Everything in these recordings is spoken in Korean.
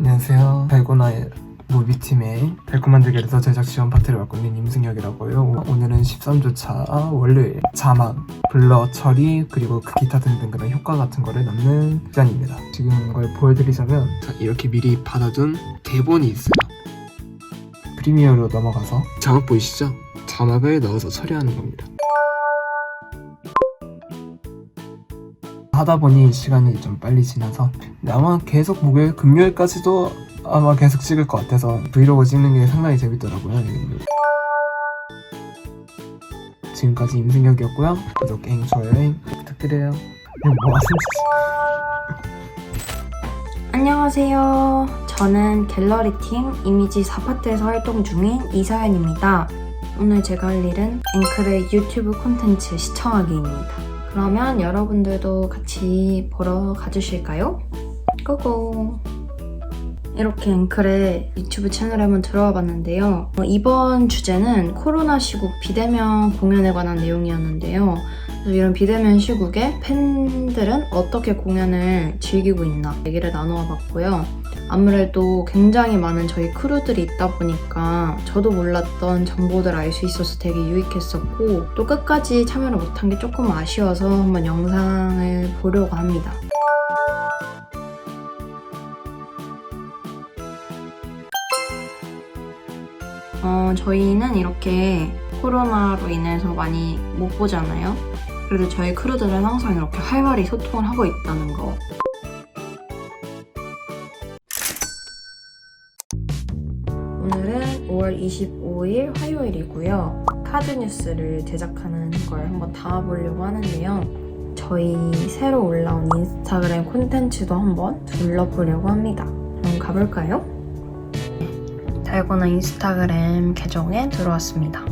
안녕하세요. 달고나의 무비팀의 달콤한 대결에서 제작 지원 파트를 맡고 있는 임승혁이라고요. 오늘은 13주차 월요일 자막, 블러 처리, 그리고 그 기타 등등 그런 효과 같은 거를 넣는 시간입니다. 지금 이걸 보여드리자면 자, 이렇게 미리 받아둔 대본이 있어요. 프리미어로 넘어가서 자막 보이시죠? 자막을 넣어서 처리하는 겁니다. 하다 보니 시간이 좀 빨리 지나서 아마 계속 목요일 금요일까지도 아마 계속 찍을 것 같아서 브이로그 찍는 게 상당히 재밌더라고요. 지금까지 임승혁이었고요. 구독 행, 좋아요행 부탁드려요. 이거 뭐 하세요? 안녕하세요. 저는 갤러리 팀 이미지 4파트에서 활동 중인 이서연입니다. 오늘 제가 할 일은 앵클의 유튜브 콘텐츠 시청하기입니다. 그러면 여러분들도 같이 보러 가주실까요? 고고! 이렇게 앵클의 유튜브 채널에 한번 들어와 봤는데요. 어, 이번 주제는 코로나 시국 비대면 공연에 관한 내용이었는데요. 이런 비대면 시국에 팬들은 어떻게 공연을 즐기고 있나 얘기를 나누어 봤고요. 아무래도 굉장히 많은 저희 크루들이 있다 보니까 저도 몰랐던 정보들 알 수 있어서 되게 유익했었고 또 끝까지 참여를 못한 게 조금 아쉬워서 한번 영상을 보려고 합니다. 어, 저희는 이렇게 코로나로 인해서 많이 못 보잖아요. 그래도 저희 크루들은 항상 이렇게 활발히 소통을 하고 있다는 거. 오늘은 5월 25일 화요일이고요. 카드 뉴스를 제작하는 걸 한번 담아보려고 하는데요. 저희 새로 올라온 인스타그램 콘텐츠도 한번 둘러보려고 합니다. 그럼 가볼까요? 달고나 인스타그램 계정에 들어왔습니다.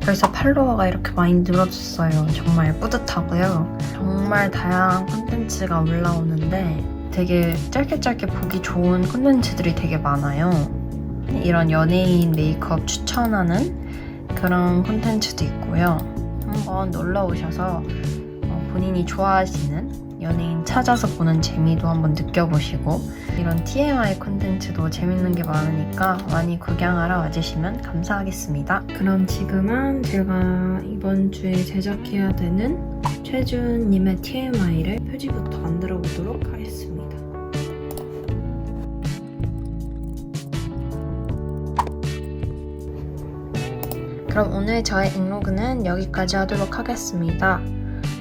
벌써 팔로워가 이렇게 많이 늘어졌어요. 정말 뿌듯하고요. 정말 다양한 콘텐츠가 올라오는데 되게 짧게 짧게 보기 좋은 콘텐츠들이 되게 많아요. 이런 연예인 메이크업 추천하는 그런 콘텐츠도 있고요. 한번 놀러 오셔서 어, 본인이 좋아하시는 연예인 찾아서 보는 재미도 한번 느껴보시고 이런 TMI 콘텐츠도 재밌는 게 많으니까 많이 구경하러 와주시면 감사하겠습니다. 그럼 지금은 제가 이번 주에 제작해야 되는 최준님의 TMI를 표지부터 만들어 보도록 하겠습니다. 그럼 오늘 저의 잉로그는 여기까지 하도록 하겠습니다.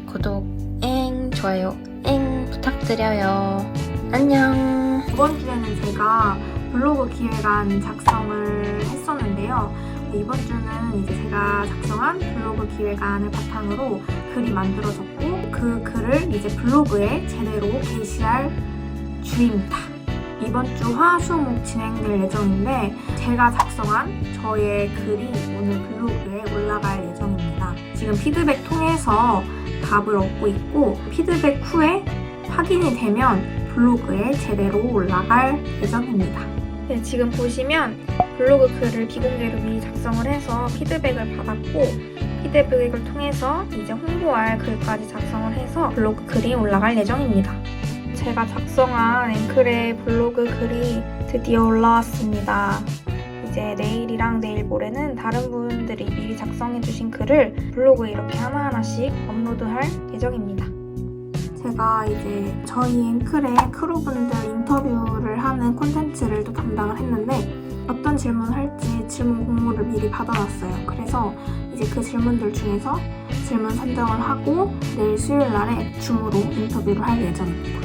구독, 엥, 좋아요, 엥 부탁드려요. 안녕. 이번 주에는 제가 블로그 기획안 작성을 했었는데요. 이번 주는 이제 제가 작성한 블로그 기획안을 바탕으로 글이 만들어졌고 그 글을 이제 블로그에 제대로 게시할 주입니다. 이번 주 화수목 진행될 예정인데 제가 작성한 저의 글이 오늘 블로그에 올라갈 예정입니다. 지금 피드백 통해서 답을 얻고 있고 피드백 후에 확인이 되면 블로그에 제대로 올라갈 예정입니다. 네, 지금 보시면 블로그 글을 비공개로 미리 작성을 해서 피드백을 받았고 피드백을 통해서 이제 홍보할 글까지 작성을 해서 블로그 글이 올라갈 예정입니다. 제가 작성한 앵클의 블로그 글이 드디어 올라왔습니다. 이제 내일이랑 내일 모레는 다른 분들이 미리 작성해주신 글을 블로그에 이렇게 하나하나씩 업로드할 예정입니다. 제가 이제 저희 앵클의 크루분들 인터뷰를 하는 콘텐츠를 또 담당을 했는데 어떤 질문을 할지 질문 공모를 미리 받아놨어요. 그래서 이제 그 질문들 중에서 질문 선정을 하고 내일 수요일 날에 줌으로 인터뷰를 할 예정입니다.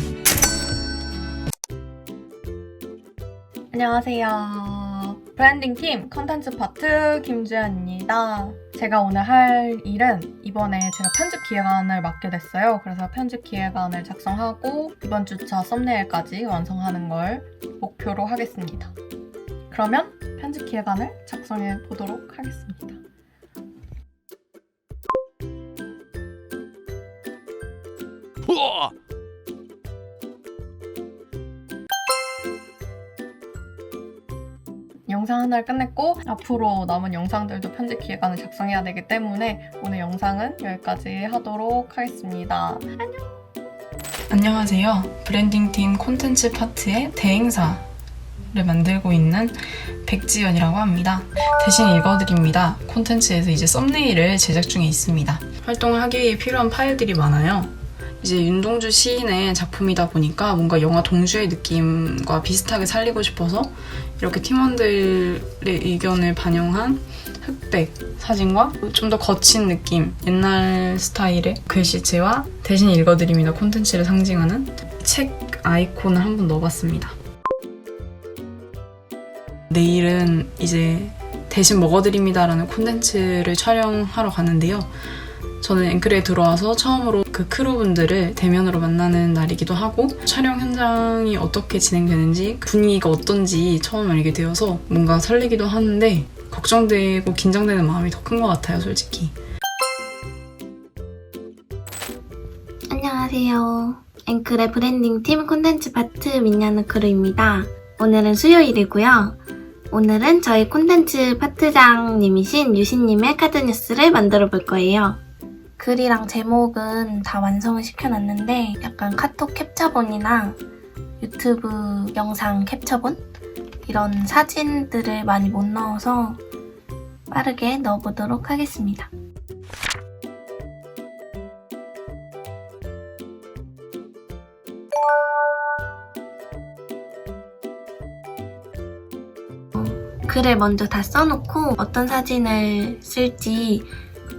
안녕하세요. 브랜딩 팀 컨텐츠 파트 김주연입니다. 제가 오늘 할 일은 이번에 제가 편집 기획안을 맡게 됐어요. 그래서 편집 기획안을 작성하고 이번 주차 썸네일까지 완성하는 걸 목표로 하겠습니다. 그러면 편집 기획안을 작성해 보도록 하겠습니다. 영상 하나를 끝냈고 앞으로 남은 영상들도 편집 기획안을 작성해야 되기 때문에 오늘 영상은 여기까지 하도록 하겠습니다. 안녕하세요. 브랜딩팀 콘텐츠 파트의 대행사 만들고 있는 백지연이라고 합니다. 대신 읽어드립니다. 콘텐츠에서 이제 썸네일을 제작 중에 있습니다. 활동을 하기 위해 필요한 파일들이 많아요. 이제 윤동주 시인의 작품이다 보니까 뭔가 영화 동주의 느낌과 비슷하게 살리고 싶어서 이렇게 팀원들의 의견을 반영한 흑백 사진과 좀 더 거친 느낌, 옛날 스타일의 글씨체와 대신 읽어드립니다 콘텐츠를 상징하는 책 아이콘을 한번 넣어봤습니다. 내일은 이제 대신 먹어드립니다라는 콘텐츠를 촬영하러 가는데요. 저는 앵클에 들어와서 처음으로 그 크루분들을 대면으로 만나는 날이기도 하고 촬영 현장이 어떻게 진행되는지 분위기가 어떤지 처음 알게 되어서 뭔가 설레기도 하는데 걱정되고 긴장되는 마음이 더 큰 것 같아요, 솔직히. 안녕하세요. 앵클의 브랜딩 팀 콘텐츠 파트 민야는 크루입니다. 오늘은 수요일이고요. 오늘은 저희 콘텐츠 파트장님이신 유신님의 카드 뉴스를 만들어 볼 거예요. 글이랑 제목은 다 완성을 시켜놨는데 약간 카톡 캡처본이나 유튜브 영상 캡처본 이런 사진들을 많이 못 넣어서 빠르게 넣어보도록 하겠습니다. 글을 먼저 다 써놓고 어떤 사진을 쓸지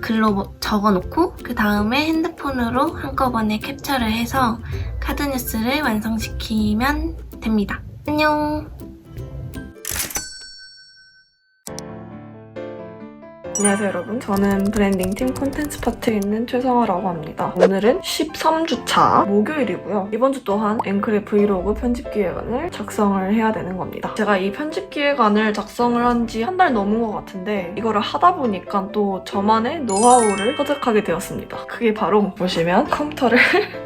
글로 뭐 적어놓고 그 다음에 핸드폰으로 한꺼번에 캡처를 해서 카드 뉴스를 완성시키면 됩니다. 안녕! 안녕하세요 여러분. 저는 브랜딩 팀 콘텐츠 파트에 있는 최성아라고 합니다. 오늘은 13주차 목요일이고요. 이번 주 또한 앵클의 브이로그 편집 기획안을 작성을 해야 되는 겁니다. 제가 이 편집 기획안을 작성을 한 지 한 달 넘은 것 같은데 이거를 하다 보니까 또 저만의 노하우를 터득하게 되었습니다. 그게 바로 보시면 컴퓨터를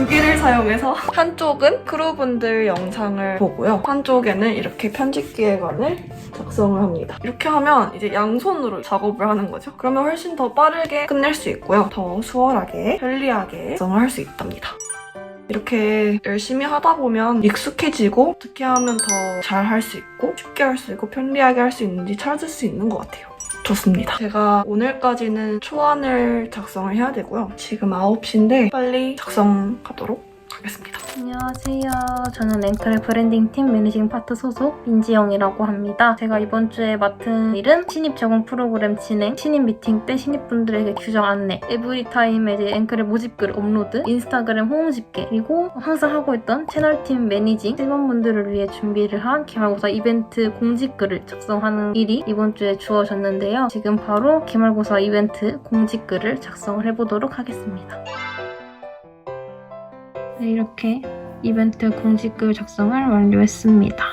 두 개를 사용해서 한쪽은 크루분들 영상을 보고요. 한쪽에는 이렇게 편집 기획안을 작성을 합니다. 이렇게 하면 이제 양손으로 작업을 하는 거죠. 그러면 훨씬 더 빠르게 끝낼 수 있고요. 더 수월하게, 편리하게 작성을 할 수 있답니다. 이렇게 열심히 하다 보면 익숙해지고 어떻게 하면 더 잘 할 수 있고 쉽게 할 수 있고 편리하게 할 수 있는지 찾을 수 있는 것 같아요. 좋습니다. 제가 오늘까지는 초안을 작성을 해야 되고요. 지금 9시인데 빨리 작성하도록 하겠습니다. 안녕하세요. 저는 앵클의 브랜딩팀 매니징 파트 소속 민지영이라고 합니다. 제가 이번 주에 맡은 일은 신입 적응 프로그램 진행, 신입 미팅 때 신입분들에게 규정 안내, 에브리타임에 이제 앵클의 모집글 업로드, 인스타그램 호응 집계, 그리고 항상 하고 있던 채널팀 매니징, 팀원분들을 위해 준비를 한 기말고사 이벤트 공지글을 작성하는 일이 이번 주에 주어졌는데요. 지금 바로 기말고사 이벤트 공지글을 작성을 해보도록 하겠습니다. 네, 이렇게 이벤트 공지글 작성을 완료했습니다.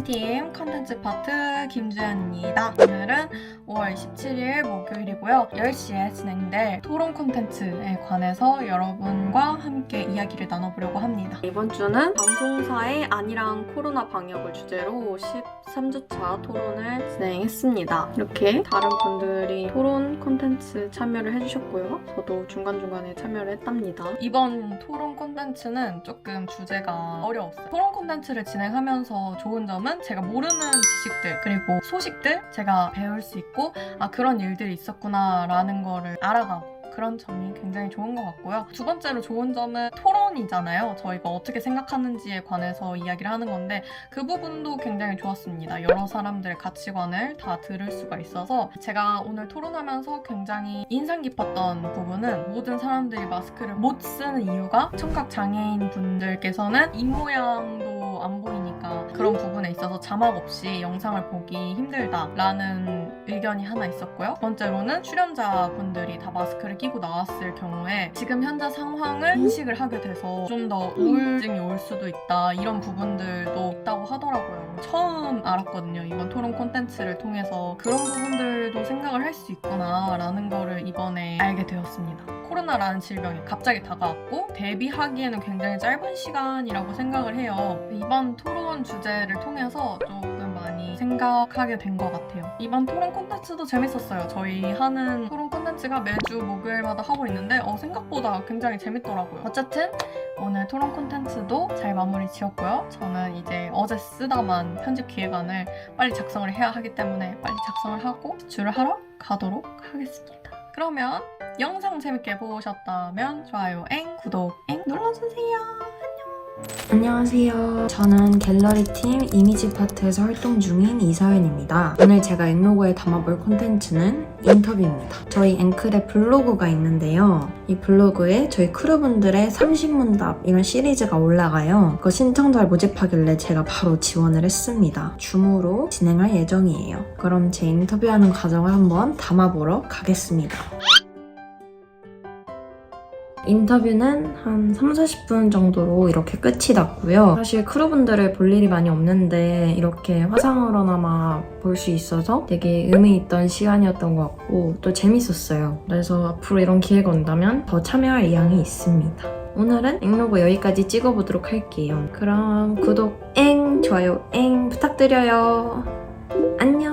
브랜딩팀 컨텐츠 파트 김주현입니다. 오늘은 5월 17일 목요일이고요. 10시에 진행될 토론 콘텐츠에 관해서 여러분과 함께 이야기를 나눠보려고 합니다. 이번 주는 방송사의 안이랑 코로나 방역을 주제로 13주차 토론을 진행했습니다. 이렇게 다른 분들이 토론 콘텐츠 참여를 해주셨고요. 저도 중간중간에 참여를 했답니다. 이번 토론 콘텐츠는 조금 주제가 어려웠어요. 토론 콘텐츠를 진행하면서 좋은 점은 제가 모르는 지식들 그리고 소식들 제가 배울 수 있고 아 그런 일들이 있었구나 라는 거를 알아가고 그런 점이 굉장히 좋은 것 같고요. 두 번째로 좋은 점은 토론이잖아요. 저희가 어떻게 생각하는지에 관해서 이야기를 하는 건데 그 부분도 굉장히 좋았습니다. 여러 사람들의 가치관을 다 들을 수가 있어서 제가 오늘 토론하면서 굉장히 인상 깊었던 부분은 모든 사람들이 마스크를 못 쓰는 이유가 청각 장애인 분들께서는 입 모양도 안 보이니까 그런 부분에 있어서 자막 없이 영상을 보기 힘들다라는 의견이 하나 있었고요. 두 번째로는 출연자분들이 다 마스크를 끼고 나왔을 경우에 지금 현재 상황을 인식을 하게 돼서 좀 더 우울증이 올 수도 있다 이런 부분들도 있다고 하더라고요. 처음 알았거든요. 이번 토론 콘텐츠를 통해서 그런 부분들도 생각을 할 수 있구나라는 거를 이번에 알게 되었습니다. 코로나라는 질병이 갑자기 다가왔고 대비하기에는 굉장히 짧은 시간이라고 생각을 해요. 토론 주제를 통해서 조금 많이 생각하게 된 것 같아요. 이번 토론 콘텐츠도 재밌었어요. 저희 하는 토론 콘텐츠가 매주 목요일마다 하고 있는데 어, 생각보다 굉장히 재밌더라고요. 어쨌든 오늘 토론 콘텐츠도 잘 마무리 지었고요. 저는 이제 어제 쓰다만 편집 기획안을 빨리 작성을 해야 하기 때문에 빨리 작성을 하고 제출을 하러 가도록 하겠습니다. 그러면 영상 재밌게 보셨다면 좋아요, 앵, 구독, 앵 눌러주세요. 안녕하세요. 저는 갤러리 팀 이미지 파트에서 활동 중인 이서연입니다. 오늘 제가 앵로그에 담아볼 콘텐츠는 인터뷰입니다. 저희 앵클의 블로그가 있는데요. 이 블로그에 저희 크루분들의 30문답 이런 시리즈가 올라가요. 그 신청자를 모집하길래 제가 바로 지원을 했습니다. 줌으로 진행할 예정이에요. 그럼 제 인터뷰하는 과정을 한번 담아보러 가겠습니다. 인터뷰는 한 3, 40분 정도로 이렇게 끝이 났고요. 사실 크루분들을 볼 일이 많이 없는데 이렇게 화상으로나마 볼 수 있어서 되게 의미 있던 시간이었던 것 같고 또 재밌었어요. 그래서 앞으로 이런 기회가 온다면 더 참여할 의향이 있습니다. 오늘은 앵로그 여기까지 찍어보도록 할게요. 그럼 구독, 앵, 좋아요, 앵 부탁드려요. 안녕.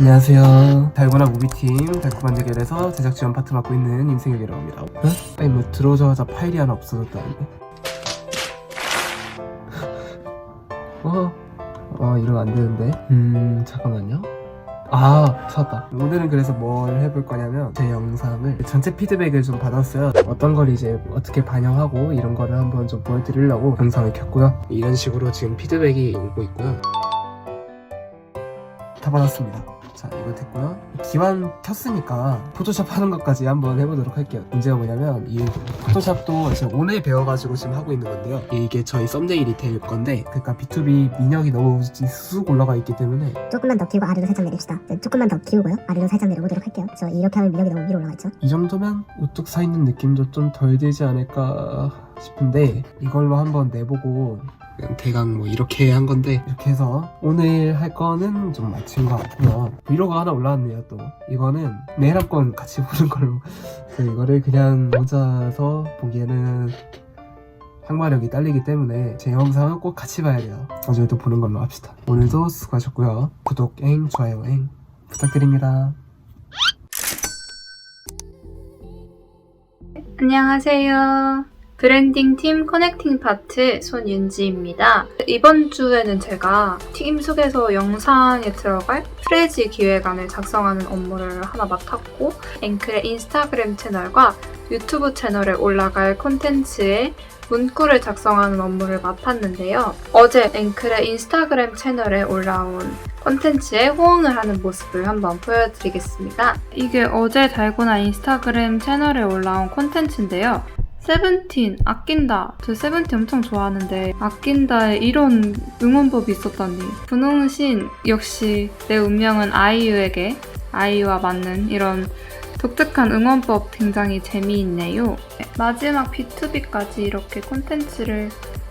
안녕하세요. 달고나 무비팀 달콤한 대결에서 제작 지원 파트 맡고 있는 임승혁이라고 합니다. 응? 아니 뭐 들어오자마자 파일이 하나 없어졌다는데. 어, 어 이러면 안 되는데. 음 잠깐만요. 아 찾았다. 오늘은 그래서 뭘 해볼 거냐면 제 영상을 전체 피드백을 좀 받았어요. 어떤 걸 이제 어떻게 반영하고 이런 거를 한번 좀 보여드리려고 영상을 켰고요. 이런 식으로 지금 피드백이 오고 있고요. 다 받았습니다. 자 이거 됐고요 기반 켰으니까 포토샵 하는 것까지 한번 해보도록 할게요 문제가 뭐냐면 이 포토샵도 제가 오늘 배워가지고 지금 하고 있는 건데요 이게 저희 썸네일이 될 건데 그러니까 B2B 민혁이 너무 쑥 올라가 있기 때문에 조금만 더 키우고 아래로 살짝 내립시다. 네, 조금만 더 키우고요. 아래로 살짝 내려보도록 할게요. 그래서 이렇게 하면 민혁이 너무 위로 올라가 있죠. 이 정도면 우뚝 서 있는 느낌도 좀 덜 들지 않을까 싶은데 이걸로 한번 내보고 대강 뭐 이렇게 한 건데. 이렇게 해서 오늘 할 거는 좀 마친 것 같고요. 브이로그 하나 올라왔네요 또. 이거는 내일 한건 같이 보는 걸로. 그래서 이거를 그냥 혼자서 보기에는 항마력이 딸리기 때문에 제 영상은 꼭 같이 봐야 돼요. 어제도 보는 걸로 합시다. 오늘도 수고하셨고요. 구독 앵 좋아요 앵 부탁드립니다. 안녕하세요. 브랜딩 팀 커넥팅 파트 손윤지입니다. 이번 주에는 제가 팀 속에서 영상에 들어갈 프레지 기획안을 작성하는 업무를 하나 맡았고 앵클의 인스타그램 채널과 유튜브 채널에 올라갈 콘텐츠에 문구를 작성하는 업무를 맡았는데요. 어제 앵클의 인스타그램 채널에 올라온 콘텐츠에 호응을 하는 모습을 한번 보여드리겠습니다. 이게 어제 달고나 인스타그램 채널에 올라온 콘텐츠인데요. 세븐틴 아낀다. 저 세븐틴 엄청 좋아하는데 아낀다에 이런 응원법이 있었다니. 분홍신 역시 내 운명은 아이유에게 아이유와 맞는 이런 독특한 응원법 굉장히 재미있네요. 마지막 B2B까지 이렇게 콘텐츠를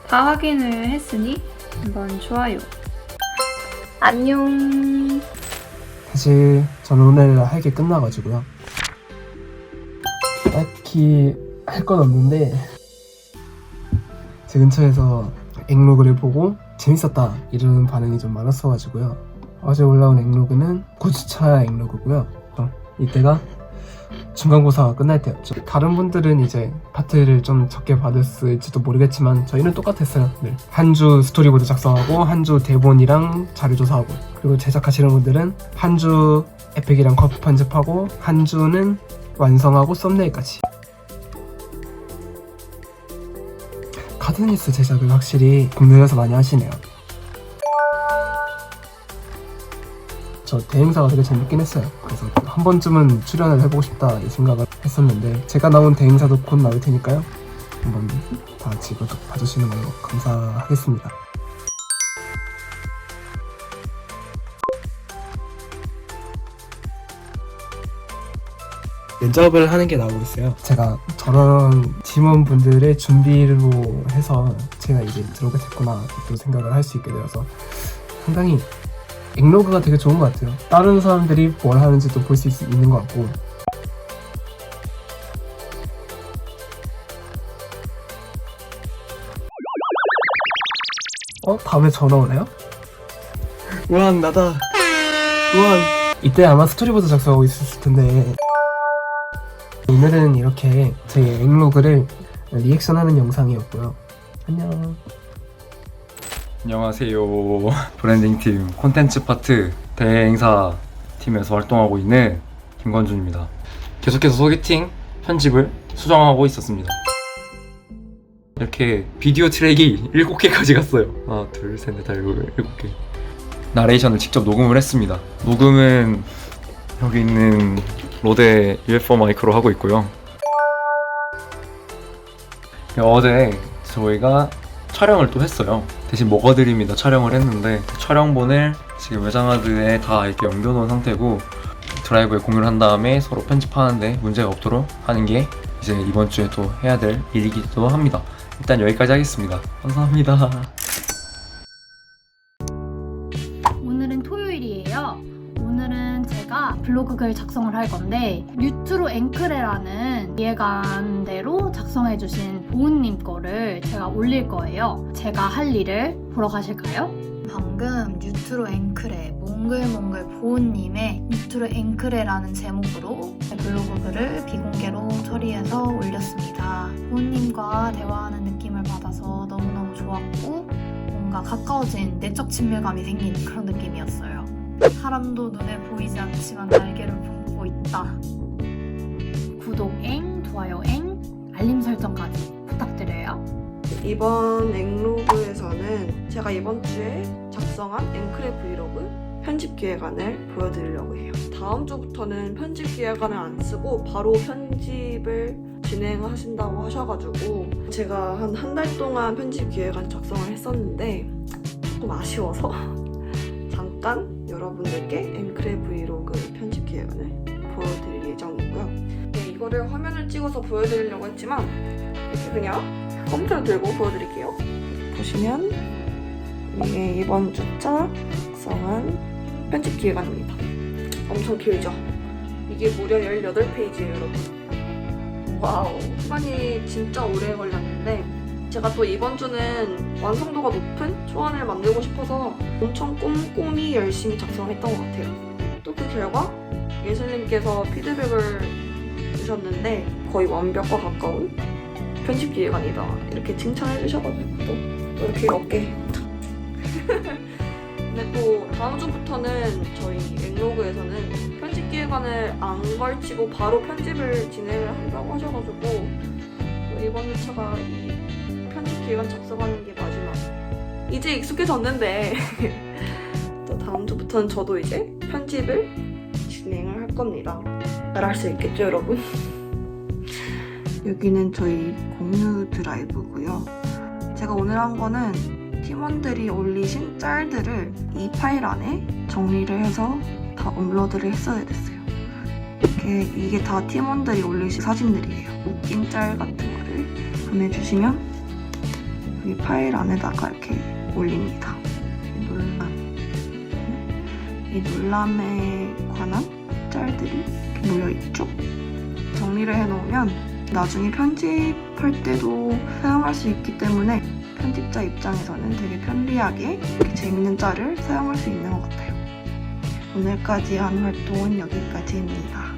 다 확인을 했으니 한번 좋아요. 안녕. 사실 저는 오늘 할 게 끝나가지고요. 딱히 할 건 없는데 제 근처에서 앵로그를 보고 재밌었다 이러는 반응이 좀 많았어가지고요. 어제 올라온 앵로그는 9주차 앵로그고요. 어, 이때가 중간고사가 끝날 때였죠. 다른 분들은 이제 파트를 좀 적게 받았을지도 모르겠지만 저희는 똑같았어요. 늘. 한주 스토리보드 작성하고 한 주 대본이랑 자료 조사하고 그리고 제작하시는 분들은 한 주 에픽이랑 커피 편집하고 한 주는 완성하고 썸네일까지. 카드니스 제작을 확실히 국내에서 많이 하시네요. 저 대행사가 되게 재밌긴 했어요. 그래서 한 번쯤은 출연을 해보고 싶다 이 생각을 했었는데 제가 나온 대행사도 곧 나올 테니까요. 한번 다 같이 봐주시는 걸로 감사하겠습니다. 면접을 하는 게 나오고 있어요. 제가 저런 팀원분들의 준비로 해서 제가 이제 들어오게 됐구나 또 생각을 할 수 있게 되어서 상당히 엑로그가 되게 좋은 것 같아요. 다른 사람들이 뭘 하는지도 볼 수 있는 것 같고 어? 다음에 전화 오나요? 우한 나다 우한 이때 아마 스토리보드 작성하고 있었을 텐데 오늘은 이렇게 제 앵로그를 리액션하는 영상이었고요 안녕 안녕하세요. 브랜딩 팀 콘텐츠 파트 대행사 팀에서 활동하고 있는 김건준입니다. 계속해서 소개팅, 편집을 수정하고 있었습니다. 이렇게 비디오 트랙이 7개까지 갔어요. 하나, 둘, 셋, 넷, 다, 일곱, 일곱 개. 나레이션을 직접 녹음을 했습니다. 녹음은 여기 있는 로데 UFO 마이크로 하고 있고요. 어제 저희가 촬영을 또 했어요. 대신 먹어드립니다. 촬영을 했는데 그 촬영본을 지금 외장하드에 다 이렇게 옮겨놓은 상태고 드라이브에 공유를 한 다음에 서로 편집하는데 문제가 없도록 하는 게 이제 이번 주에 또 해야 될 일이기도 합니다. 일단 여기까지 하겠습니다. 감사합니다. 블로그 글 작성을 할 건데 뉴트로 앵크레라는 기획안대로 작성해주신 보은님 거를 제가 올릴 거예요. 제가 할 일을 보러 가실까요? 방금 뉴트로 앵크레 몽글몽글 보은님의 뉴트로 앵크레라는 제목으로 블로그 글을 비공개로 처리해서 올렸습니다. 보은님과 대화하는 느낌을 받아서 너무너무 좋았고 뭔가 가까워진 내적 친밀감이 생긴 그런 느낌이었어요. 사람도 눈에 보이지 않지만 날개를 품고 있다. 구독 앵, 좋아요 앵, 알림 설정까지 부탁드려요. 이번 앵로그에서는 제가 이번 주에 작성한 앵크레 브이로그 편집 기획안을 보여드리려고 해요. 다음 주부터는 편집 기획안을 안 쓰고 바로 편집을 진행하신다고 하셔가지고 제가 한 한 달 동안 편집 기획안 작성을 했었는데 좀 아쉬워서 잠깐 여러분들께 앵크레 브이로그 편집 기획안을 보여드릴 예정이고요. 네, 이거를 화면을 찍어서 보여드리려고 했지만 그냥 컴퓨터를 들고 보여드릴게요. 보시면 이게 이번 주차 작성한 편집 기획안입니다. 엄청 길죠? 이게 무려 18페이지예요, 여러분. 와우. 시간이 진짜 오래 걸렸는데 제가 또 이번 주는 완성도가 높은 초안을 만들고 싶어서 엄청 꼼꼼히 열심히 작성했던 것 같아요. 또 그 결과 예슬님께서 피드백을 주셨는데 거의 완벽과 가까운 편집 기획안이다 이렇게 칭찬해 주셔가지고 또, 또 이렇게 어깨 근데 또 다음 주부터는 저희 앵로그에서는 편집 기획안을 안 걸치고 바로 편집을 진행을 한다고 하셔가지고 또 이번 주차가 이 기획안 작성하는 게 마지막 이제 익숙해졌는데 또 다음 주부터는 저도 이제 편집을 진행을 할 겁니다 잘 할 수 있겠죠 여러분? 여기는 저희 공유 드라이브고요. 제가 오늘 한 거는 팀원들이 올리신 짤들을 이 파일 안에 정리를 해서 다 업로드를 했어야 됐어요. 이렇게 이게 다 팀원들이 올리신 사진들이에요. 웃긴 짤 같은 거를 보내주시면 이 파일 안에다가 이렇게 올립니다. 이 논란, 이 논란에 관한 짤들이 이렇게 모여있죠. 정리를 해놓으면 나중에 편집할 때도 사용할 수 있기 때문에 편집자 입장에서는 되게 편리하게 재밌는 짤을 사용할 수 있는 것 같아요. 오늘까지 한 활동은 여기까지입니다.